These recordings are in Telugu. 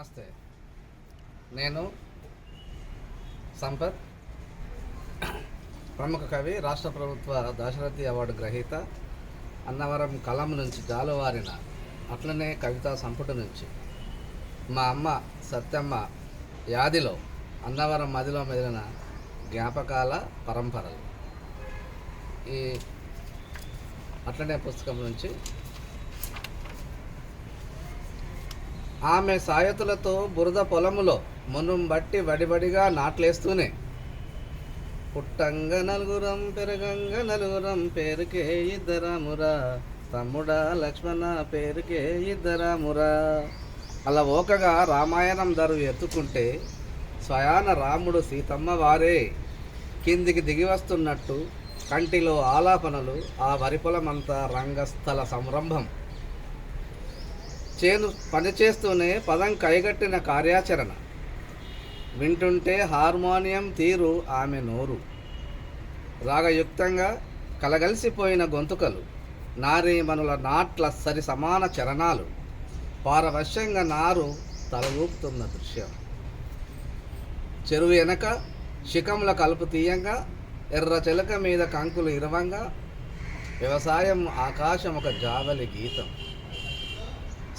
నమస్తే. నేను సంపత్ ప్రముఖ కవి రాష్ట్ర ప్రభుత్వ దాశరథి అవార్డు గ్రహీత అన్నవరం కలం నుంచి జాలువారిన అట్లనే కవితా సంపుటి నుంచి. మా అమ్మ సత్యమ్మ యాదిలో అన్నవరం మదిలో మెదిలిన జ్ఞాపకాల పరంపరలు. ఈ అట్లనే పుస్తకం నుంచి ఆమె సాయతులతో బురద పొలములో మునుం బట్టి వడివడిగా నాట్లేస్తూనే. పుట్టంగ నలుగురం పెరగంగ నలుగురం పేరుకే ఇద్దరమురా. తమ్ముడా లక్ష్మణ పేరుకే ఇద్దరమురా. అలా ఓకగా రామాయణం ధరు ఎత్తుకుంటే స్వయాన రాముడు సీతమ్మ వారే. కిందికి దిగి వస్తున్నట్టు కంటిలో ఆలాపనలు ఆ వరిపొలమంతా రంగస్థల సంరంభం. చేను పనిచేస్తూనే పదం కైగట్టిన కార్యాచరణ. వింటుంటే హార్మోనియం తీరు ఆమె నోరు. రాగయుక్తంగా కలగలిసిపోయిన గొంతుకలు నారీమనుల నాట్ల సరి సమాన చరణాలు పారవశ్యంగా నారు తలలూపుతున్న దృశ్యం. చెరువు వెనక శిఖముల కలుపు తీయంగా ఎర్ర చిలక మీద కంకులు ఇరవంగా వ్యవసాయం ఆకాశం ఒక జావలి గీతం.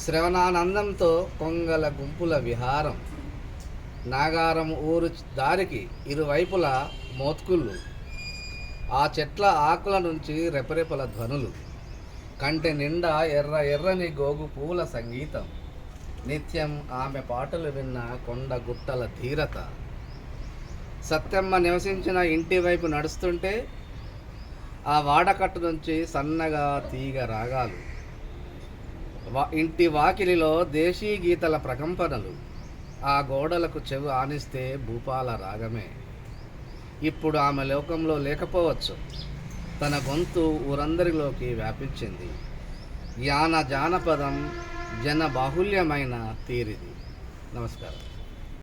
శ్రవణానందంతో కొంగల గుంపుల విహారం. నాగారం ఊరు దారికి ఇరువైపులా మోత్కుళ్ళు. ఆ చెట్ల ఆకుల నుంచి రెపరెపల ధ్వనులు. కంటి నిండా ఎర్ర ఎర్రని గోగు పూల సంగీతం. నిత్యం ఆమె పాటలు విన్న కొండ గుట్టల ధీరత. సత్యమ్మ నివసించిన ఇంటి వైపు నడుస్తుంటే ఆ వాడకట్టు నుంచి సన్నగా తీగ రాగాలు. ఇంటి వాకిలిలో దేశీ గీతల ప్రకంపనలు. ఆ గోడలకు చెవి ఆనిస్తే భూపాల రాగమే. ఇప్పుడు ఆమె లోకంలో లేకపోవచ్చు. తన గొంతు ఊరందరిలోకి వ్యాపించింది. యాన జానపదం జన బాహుల్యమైన తీరిది. నమస్కారం.